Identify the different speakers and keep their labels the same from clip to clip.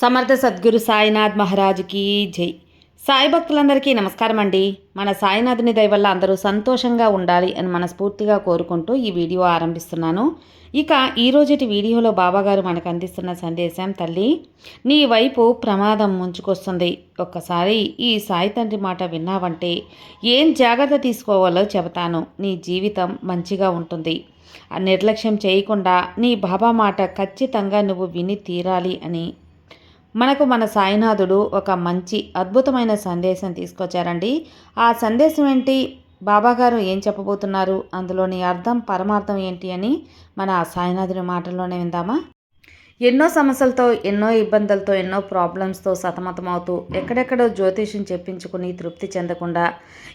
Speaker 1: సమర్థ సద్గురు సాయినాథ్ మహారాజుకి జై. సాయి భక్తులందరికీ నమస్కారం అండి. మన సాయినాథుని దయ వల్ల అందరూ సంతోషంగా ఉండాలి అని మనస్ఫూర్తిగా కోరుకుంటూ ఈ వీడియో ఆరంభిస్తున్నాను. ఇక ఈ రోజుటి వీడియోలో బాబాగారు మనకు అందిస్తున్న సందేశం తల్లి నీ వైపు ప్రమాదం ముంచుకొస్తుంది. ఒక్కసారి ఈ సాయి తండ్రి మాట విన్నావంటే ఏం జాగ్రత్త తీసుకోవాలో చెబుతాను. నీ జీవితం మంచిగా ఉంటుంది. ఆ నిర్లక్ష్యం చేయకుండా నీ బాబా మాట ఖచ్చితంగా నువ్వు విని తీరాలి అని మనకు మన సాయినాథుడు ఒక మంచి అద్భుతమైన సందేశం తీసుకొచ్చారండి. ఆ సందేశం ఏంటి? బాబాగారు ఏం చెప్పబోతున్నారు? అందులోని అర్థం పరమార్థం ఏంటి అని మన ఆ సాయినాథుడి మాటల్లోనే విందామా? ఎన్నో సమస్యలతో ఎన్నో ఇబ్బందులతో ఎన్నో ప్రాబ్లమ్స్తో సతమతమవుతూ ఎక్కడెక్కడో జ్యోతిష్యం చెప్పించుకుని తృప్తి చెందకుండా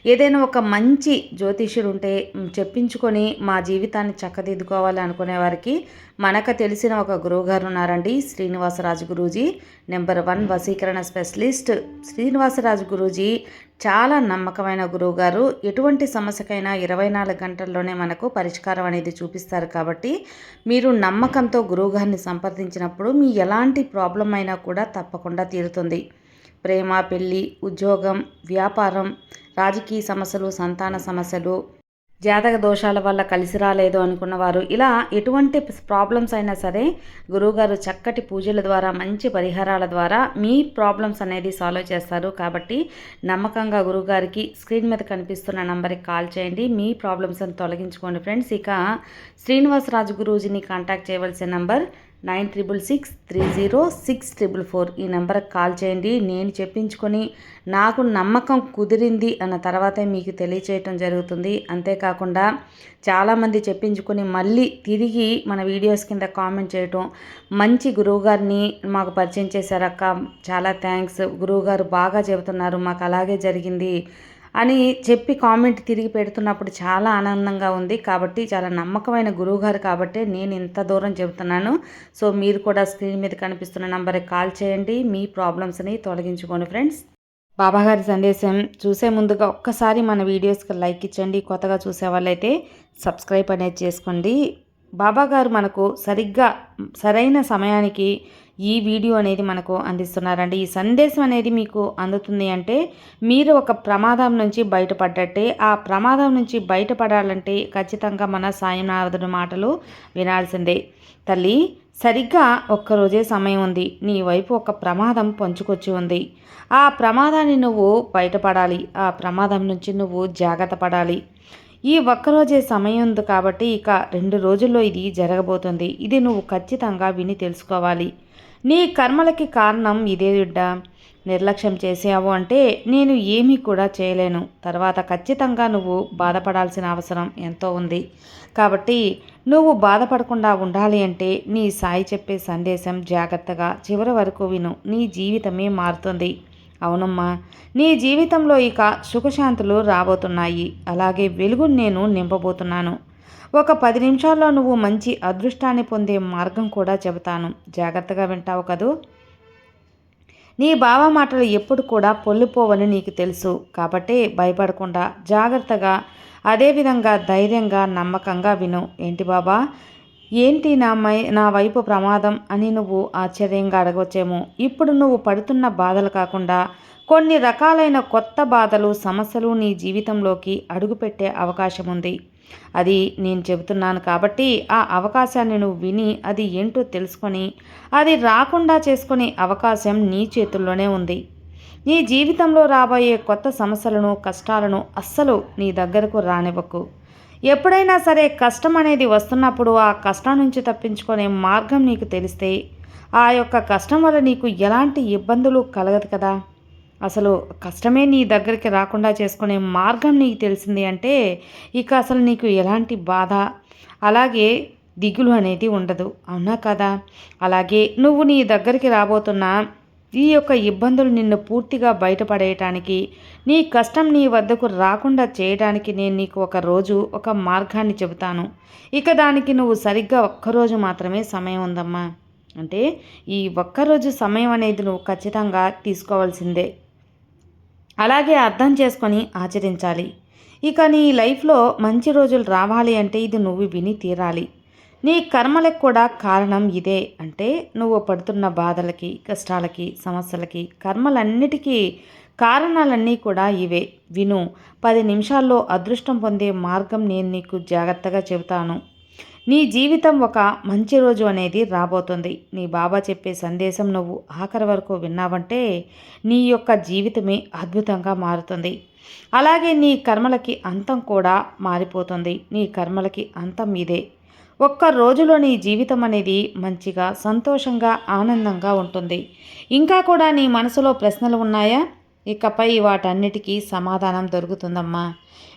Speaker 1: ఏదైనా ఒక మంచి జ్యోతిష్యుడు ఉంటే చెప్పించుకొని మా జీవితాన్ని చక్కదిద్దుకోవాలి అనుకునే వారికి మనకు తెలిసిన ఒక గురువుగారు ఉన్నారండి శ్రీనివాసరాజు గురూజీ. నెంబర్ వన్ వసీకరణ స్పెషలిస్ట్ శ్రీనివాసరాజు గురూజీ. చాలా నమ్మకమైన గురువుగారు. ఎటువంటి సమస్యకైనా ఇరవై నాలుగు గంటల్లోనే మనకు పరిష్కారం అనేది చూపిస్తారు కాబట్టి మీరు నమ్మకంతో గురువుగారిని సంప్రదించినప్పుడు మీ ఎలాంటి ప్రాబ్లం అయినా కూడా తప్పకుండా తీరుతుంది. ప్రేమ పెళ్ళి ఉద్యోగం వ్యాపారం రాజకీయ సమస్యలు సంతాన సమస్యలు జాతక దోషాల వల్ల కలిసి రాలేదు అనుకున్నవారు ఇలా ఎటువంటి ప్రాబ్లమ్స్ అయినా సరే గురువుగారు చక్కటి పూజల ద్వారా మంచి పరిహారాల ద్వారా మీ ప్రాబ్లమ్స్ అనేది సాల్వ్ చేస్తారు. కాబట్టి నమ్మకంగా గురువుగారికి స్క్రీన్ మీద కనిపిస్తున్న నంబర్కి కాల్ చేయండి. మీ ప్రాబ్లమ్స్ని తొలగించుకోండి. ఫ్రెండ్స్ ఇక శ్రీనివాసరాజు గురూజీని కాంటాక్ట్ చేయవలసిన number nine triple six three zero six triple four ఈ నెంబర్కి కాల్ చేయండి. నేను చెప్పించుకొని నాకు నమ్మకం కుదిరింది అన్న తర్వాతే మీకు తెలియచేయటం జరుగుతుంది. అంతేకాకుండా చాలామంది చెప్పించుకొని మళ్ళీ తిరిగి మన వీడియోస్ కింద కామెంట్ చేయటం. మంచి గురువుగారిని మాకు పరిచయం చేశారక్క. చాలా థ్యాంక్స్. గురువుగారు బాగా చెబుతున్నారు. మాకు అలాగే జరిగింది. అని చెప్పి కామెంట్ తిరిగి పెడుతున్నప్పుడు చాలా ఆనందంగా ఉంది. కాబట్టి చాలా నమ్మకమైన గురువుగారు కాబట్టి నేను ఇంత దూరం చెబుతున్నాను. సో మీరు కూడా స్క్రీన్ మీద కనిపిస్తున్న నంబర్కి కాల్ చేయండి. మీ ప్రాబ్లమ్స్ని తొలగించుకోండి ఫ్రెండ్స్. బాబాగారి సందేశం చూసే ముందుగా ఒక్కసారి మన వీడియోస్కి లైక్ ఇచ్చండి. కొత్తగా చూసే వాళ్ళైతే సబ్స్క్రైబ్ అనేది చేసుకోండి. బాబాగారు మనకు సరిగ్గా సరైన సమయానికి ఈ వీడియో అనేది మనకు అందిస్తున్నారండి. ఈ సందేశం అనేది మీకు అందుతుంది అంటే మీరు ఒక ప్రమాదం నుంచి బయటపడ్డట్టే ఆ ప్రమాదం నుంచి బయటపడాలంటే ఖచ్చితంగా మన సాయినాథుడి మాటలు వినాల్సిందే. తల్లి సరిగ్గా ఒక్కరోజే సమయం ఉంది. నీ వైపు ఒక ప్రమాదం పొంచుకొచ్చి ఉంది. ఆ ప్రమాదాన్ని నువ్వు బయటపడాలి. ఆ ప్రమాదం నుంచి నువ్వు జాగ్రత్త పడాలి. ఈ ఒక్కరోజే సమయం ఉంది కాబట్టి ఇక రెండు రోజుల్లో ఇది జరగబోతుంది. ఇది నువ్వు ఖచ్చితంగా విని తెలుసుకోవాలి. నీ కర్మలకి కారణం ఇదే బిడ్డ. నిర్లక్ష్యం చేసావు అంటే నేను ఏమీ కూడా చేయలేను. తర్వాత ఖచ్చితంగా నువ్వు బాధపడాల్సిన అవసరం ఎంతో ఉంది. కాబట్టి నువ్వు బాధపడకుండా ఉండాలి అంటే నీ సాయి చెప్పే సందేశం జాగ్రత్తగా చివరి వరకు విను. నీ జీవితమే మారుతుంది. అవునమ్మా నీ జీవితంలో ఇక సుఖశాంతులు రాబోతున్నాయి. అలాగే వెలుగును నేను నింపబోతున్నాను. ఒక పది నిమిషాల్లో నువ్వు మంచి అదృష్టాన్ని పొందే మార్గం కూడా చెబుతాను. జాగ్రత్తగా వింటావు కదూ? నీ బావ మాటలు ఎప్పుడు కూడా పొల్లిపోవని నీకు తెలుసు. కాబట్టే భయపడకుండా జాగ్రత్తగా అదేవిధంగా ధైర్యంగా నమ్మకంగా విను. ఏంటి బాబా? ఏంటి నా మై నా వైపు ప్రమాదం అని నువ్వు ఆశ్చర్యంగా అడగవచ్చేమో ఇప్పుడు నువ్వు పడుతున్న బాధలు కాకుండా కొన్ని రకాలైన కొత్త బాధలు సమస్యలు నీ జీవితంలోకి అడుగుపెట్టే అవకాశం ఉంది అది నేను చెబుతున్నాను కాబట్టి ఆ అవకాశాన్ని నువ్వు విని అది ఏంటో తెలుసుకొని అది రాకుండా చేసుకునే అవకాశం నీ చేతుల్లోనే ఉంది. నీ జీవితంలో రాబోయే కొత్త సమస్యలను కష్టాలను అస్సలు నీ దగ్గరకు రానివ్వకు. ఎప్పుడైనా సరే కష్టం అనేది వస్తున్నప్పుడు ఆ కష్టం నుంచి తప్పించుకునే మార్గం నీకు తెలిస్తే ఆ యొక్క కష్టం వల్ల నీకు ఎలాంటి ఇబ్బందులు కలగదు కదా. అసలు కష్టమే నీ దగ్గరికి రాకుండా చేసుకునే మార్గం నీకు తెలిసింది అంటే ఇక అసలు నీకు ఎలాంటి బాధ? అలాగే దిగులు అనేది ఉండదు. అవునా కదా? అలాగే నువ్వు నీ దగ్గరికి రాబోతున్న ఈ యొక్క ఇబ్బందులు నిన్ను పూర్తిగా బయటపడేయటానికి నీ కష్టం నీ వద్దకు రాకుండా చేయడానికి నేను నీకు ఒక రోజు ఒక మార్గాన్ని చెబుతాను. ఇక దానికి నువ్వు సరిగ్గా ఒక్కరోజు మాత్రమే సమయం ఉందమ్మా. అంటే ఈ ఒక్కరోజు సమయం అనేది నువ్వు ఖచ్చితంగా తీసుకోవాల్సిందే. అలాగే అర్థం చేసుకొని ఆచరించాలి. ఇక నీ లైఫ్లో మంచి రోజులు రావాలి అంటే ఇది నువ్వు విని తీరాలి. నీ కర్మలకు కూడా కారణం ఇదే. అంటే నువ్వు పడుతున్న బాధలకి కష్టాలకి సమస్యలకి కర్మలన్నిటికీ కారణాలన్నీ కూడా ఇవే. విను పది నిమిషాల్లో అదృష్టం పొందే మార్గం నేను నీకు జాగ్రత్తగా చెబుతాను. నీ జీవితం ఒక మంచి రోజు అనేది రాబోతుంది. నీ బాబా చెప్పే సందేశం నువ్వు ఆఖరి వరకు విన్నావంటే నీ యొక్క జీవితమే అద్భుతంగా మారుతుంది. అలాగే నీ కర్మలకి అంతం కూడా మారిపోతుంది. నీ కర్మలకి అంతం ఇదే. ఒక్క రోజులో నీ జీవితం అనేది మంచిగా సంతోషంగా ఆనందంగా ఉంటుంది. ఇంకా కూడా నీ మనసులో ప్రశ్నలు ఉన్నాయా? ఇకపై వాటన్నిటికీ సమాధానం దొరుకుతుందమ్మా.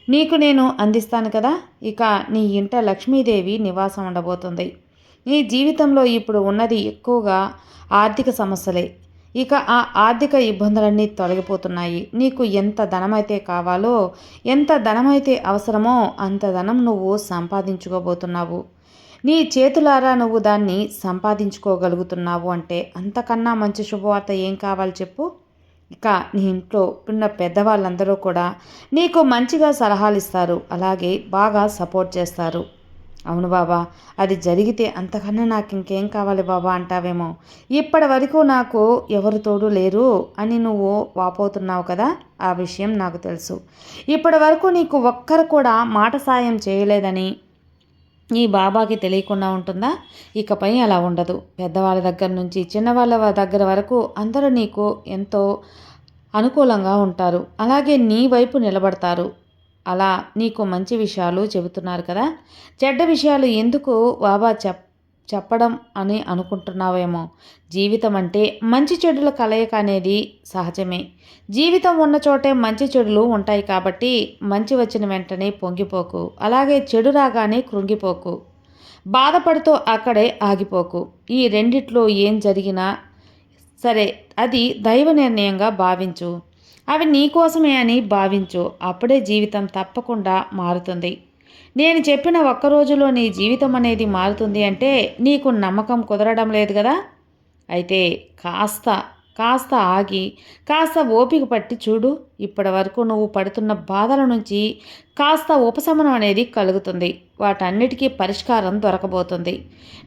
Speaker 1: నీకు నేను అందిస్తాను కదా? ఇక నీ ఇంట లక్ష్మీదేవి నివాసం ఉండబోతుంది. నీ జీవితంలో ఇప్పుడు ఉన్నది ఎక్కువగా ఆర్థిక సమస్యలే. ఇక ఆ ఆర్థిక ఇబ్బందులన్నీ తొలగిపోతున్నాయి. నీకు ఎంత ధనమైతే కావాలో ఎంత ధనమైతే అవసరమో అంత ధనం నువ్వు సంపాదించుకోబోతున్నావు. నీ చేతులారా నువ్వు దాన్ని సంపాదించుకోగలుగుతున్నావు అంటే అంతకన్నా మంచి శుభవార్త ఏం కావాలి చెప్పు? ఇక నీ ఇంట్లో ఉన్న పెద్దవాళ్ళందరూ కూడా నీకు మంచిగా సలహాలు ఇస్తారు అలాగే బాగా సపోర్ట్ చేస్తారు. అవును బాబా అది జరిగితే అంతకన్నా నాకు ఇంకేం కావాలి బాబా అంటావేమో? ఇప్పటి వరకు నాకు ఎవరు తోడు లేరు అని నువ్వు వాపోతున్నావు కదా ఆ విషయం నాకు తెలుసు. ఇప్పటి వరకు నీకు ఒక్కరు కూడా మాట సాయం చేయలేదని ఈ బాబాకి తెలియకుండా ఉంటుందా? ఇకపై అలా ఉండదు. పెద్దవాళ్ళ దగ్గర నుంచి చిన్నవాళ్ళ దగ్గర వరకు అందరూ నీకు ఎంతో అనుకూలంగా ఉంటారు. అలాగే నీ వైపు నిలబడతారు. అలా నీకు మంచి విషయాలు చెబుతున్నారు కదా? చెడ్డ విషయాలు ఎందుకు బాబా చెప్ చెప్పడం అని అనుకుంటున్నావేమో. జీవితం అంటే మంచి చెడుల కలయిక అనేది సహజమే. జీవితం ఉన్న చోటే మంచి చెడులు ఉంటాయి కాబట్టి మంచి వచ్చిన వెంటనే పొంగిపోకు. అలాగే చెడు రాగానే కృంగిపోకు. బాధపడుతూ అక్కడే ఆగిపోకు. ఈ రెండిట్లో ఏం జరిగినా సరే అది దైవ నిర్ణయంగా భావించు. అవి నీకోసమే అని భావించు. అప్పుడే జీవితం తప్పకుండా మారుతుంది. నేను చెప్పిన ఒక్క రోజులో నీ జీవితం అనేది మారుతుంది అంటే నీకు నమ్మకం కుదరడం లేదు కదా? అయితే కాస్త కాస్త ఆగి కాస్త ఓపిక పట్టి చూడు. ఇప్పటి వరకు నువ్వు పడుతున్న బాధల నుంచి కాస్త ఉపశమనం అనేది కలుగుతుంది. వాటన్నిటికీ పరిష్కారం దొరకబోతుంది.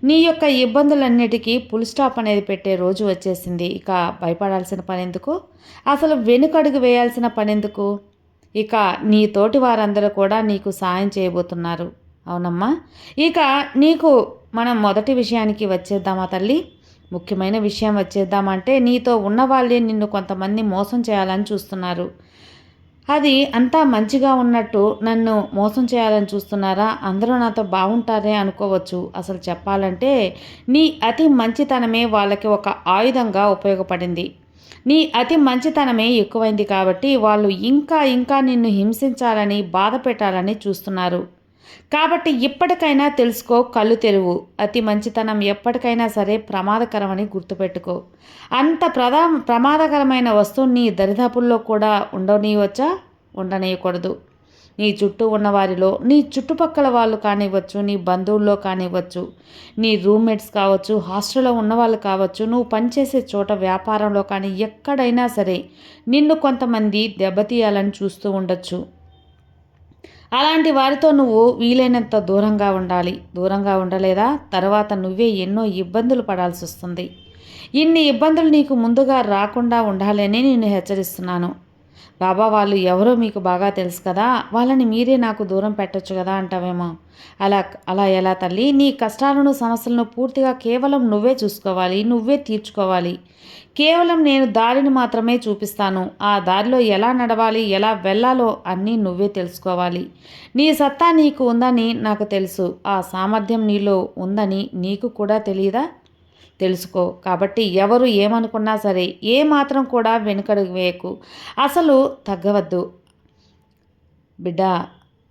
Speaker 1: నీ యొక్క ఇబ్బందులన్నిటికీ ఫుల్ స్టాప్ అనేది పెట్టే రోజు వచ్చేసింది. ఇక భయపడాల్సిన పనెందుకు అసలు వెనుకడుగు వేయాల్సిన పనెందుకు ఎందుకు? ఇక నీ తోటి వారందరూ కూడా నీకు సాయం చేయబోతున్నారు. అవునమ్మా? ఇక నీకు మనం మొదటి విషయానికి వచ్చేద్దామా తల్లి? ముఖ్యమైన విషయం వచ్చేద్దామంటే నీతో ఉన్న వాళ్ళే నిన్ను కొంతమంది మోసం చేయాలని చూస్తున్నారు. అది అంతా మంచిగా ఉన్నట్టు నన్ను మోసం చేయాలని చూస్తున్నారా? అందరూ నాతో బాగుంటారే అనుకోవచ్చు. అసలు చెప్పాలంటే నీ అతి మంచితనమే వాళ్ళకి ఒక ఆయుధంగా ఉపయోగపడింది. నీ అతి మంచితనమే ఎక్కువైంది కాబట్టి వాళ్ళు ఇంకా ఇంకా నిన్ను హింసించాలని బాధ పెట్టాలని చూస్తున్నారు. కాబట్టి ఇప్పటికైనా తెలుసుకో కళ్ళు తెరువు. అతి మంచితనం ఎప్పటికైనా సరే ప్రమాదకరమని గుర్తుపెట్టుకో. అంత ప్రధా ప్రమాదకరమైన వస్తువు నీ దరిదాపుల్లో కూడా ఉండనీయవచ్చా? ఉండనీయకూడదు. నీ చుట్టూ ఉన్న వారిలో నీ చుట్టుపక్కల వాళ్ళు కానివ్వచ్చు నీ బంధువుల్లో కానివ్వచ్చు నీ రూమ్మేట్స్ కావచ్చు హాస్టల్లో ఉన్న వాళ్ళు కావచ్చు నువ్వు పనిచేసే చోట వ్యాపారంలో కానీ ఎక్కడైనా సరే నిన్ను కొంతమంది దెబ్బతీయాలని చూస్తూ ఉండొచ్చు. అలాంటి వారితో నువ్వు వీలైనంత దూరంగా ఉండాలి. దూరంగా ఉండలేదా? తర్వాత నువ్వే ఎన్నో ఇబ్బందులు పడాల్సి వస్తుంది ఇన్ని ఇబ్బందులు నీకు ముందుగా రాకుండా ఉండాలని నేను హెచ్చరిస్తున్నాను. బాబా వాళ్ళు ఎవరో మీకు బాగా తెలుసు కదా వాళ్ళని మీరే నాకు దూరం పెట్టచ్చు కదా అంటావేమో. అలా అలా ఎలా తల్లి? నీ కష్టాలను సమస్యలను పూర్తిగా కేవలం నువ్వే చూసుకోవాలి నువ్వే తీర్చుకోవాలి. కేవలం నేను దారిని మాత్రమే చూపిస్తాను. ఆ దారిలో ఎలా నడవాలి ఎలా వెళ్ళాలో అన్నీ నువ్వే తెలుసుకోవాలి. నీ సత్తా నీకు ఉందని నాకు తెలుసు. ఆ సామర్థ్యం నీలో ఉందని నీకు కూడా తెలియదా? తెలుసుకో. కాబట్టి ఎవరు ఏమనుకున్నా సరే ఏ మాత్రం కూడా వెనుకడుగు వేయకు. అసలు తగ్గవద్దు. బిడ్డ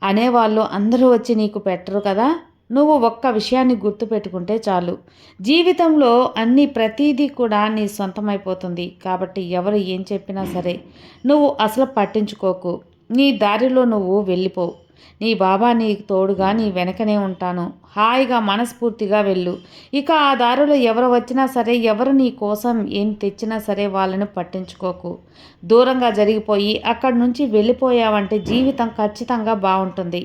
Speaker 1: అనేవాళ్ళు అందరూ వచ్చి నీకు పెట్టరు కదా? నువ్వు ఒక్క విషయాన్ని గుర్తుపెట్టుకుంటే చాలు. జీవితంలో అన్ని ప్రతీదీ కూడా నీ సొంతమైపోతుంది. కాబట్టి ఎవరు ఏం చెప్పినా సరే నువ్వు అసలు పట్టించుకోకు. నీ దారిలో నువ్వు వెళ్ళిపోవు నీ బాబా నీకు తోడుగా నీ వెనకనే ఉంటాను. హాయిగా మనస్ఫూర్తిగా వెళ్ళు. ఇక ఆ దారిలో ఎవరు వచ్చినా సరే ఎవరు నీ కోసం ఏం తెచ్చినా సరే వాళ్ళని పట్టించుకోకు. దూరంగా జరిగిపోయి అక్కడి నుంచి వెళ్ళిపోయావంటే జీవితం ఖచ్చితంగా బాగుంటుంది.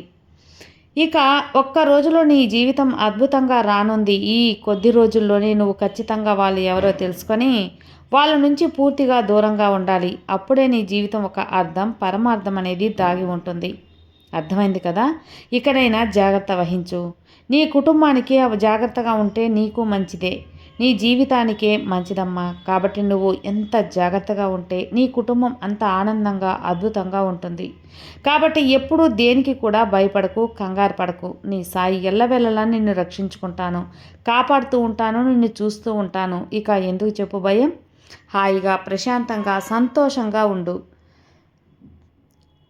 Speaker 1: ఇక ఒక్క రోజులో నీ జీవితం అద్భుతంగా రానుంది. ఈ కొద్ది రోజుల్లోనే నువ్వు ఖచ్చితంగా వాళ్ళు ఎవరో తెలుసుకొని వాళ్ళ నుంచి పూర్తిగా దూరంగా ఉండాలి. అప్పుడే నీ జీవితం ఒక అర్థం పరమార్థం అనేది దాగి ఉంటుంది. అర్థమైంది కదా? ఇకనైనా జాగ్రత్త వహించు. నీ కుటుంబానికి అవి జాగ్రత్తగా ఉంటే నీకు మంచిదే. నీ జీవితానికే మంచిదమ్మా. కాబట్టి నువ్వు ఎంత జాగ్రత్తగా ఉంటే నీ కుటుంబం అంత ఆనందంగా అద్భుతంగా ఉంటుంది. కాబట్టి ఎప్పుడూ దేనికి కూడా భయపడకు కంగారు పడకు. నీ సాయి ఎల్లవెల్లలా నిన్ను రక్షించుకుంటాను. కాపాడుతూ ఉంటాను నిన్ను చూస్తూ ఉంటాను. ఇక ఎందుకు చెప్పు భయం? హాయిగా ప్రశాంతంగా సంతోషంగా ఉండు.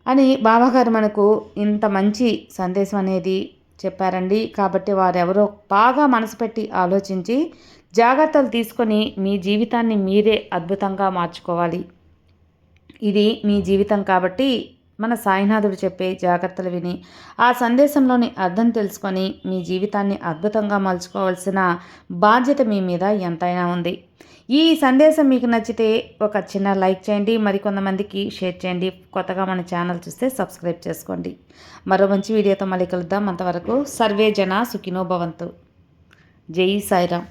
Speaker 1: అని బాబాగారు మనకు ఇంత మంచి సందేశం అనేది చెప్పారండి. కాబట్టి వారెవరో బాగా మనసు పెట్టి ఆలోచించి జాగ్రత్తలు తీసుకొని మీ జీవితాన్ని మీరే అద్భుతంగా మార్చుకోవాలి. ఇది మీ జీవితం కాబట్టి మన సాయినాథుడు చెప్పే జాగ్రత్తలు విని ఆ సందేశంలోని అర్థం తెలుసుకొని మీ జీవితాన్ని అద్భుతంగా మలుచుకోవాల్సిన బాధ్యత మీ మీద ఎంతైనా ఉంది. ఈ సందేశం మీకు నచ్చితే ఒక చిన్న లైక్ చేయండి మరికొంతమందికి షేర్ చేయండి. కొత్తగా మన ఛానల్ చూస్తే సబ్స్క్రైబ్ చేసుకోండి. మరో మంచి వీడియోతో మళ్ళీ కలుద్దాం. అంతవరకు సర్వే జన సుఖినో భవంతు. జై సాయిరామ్.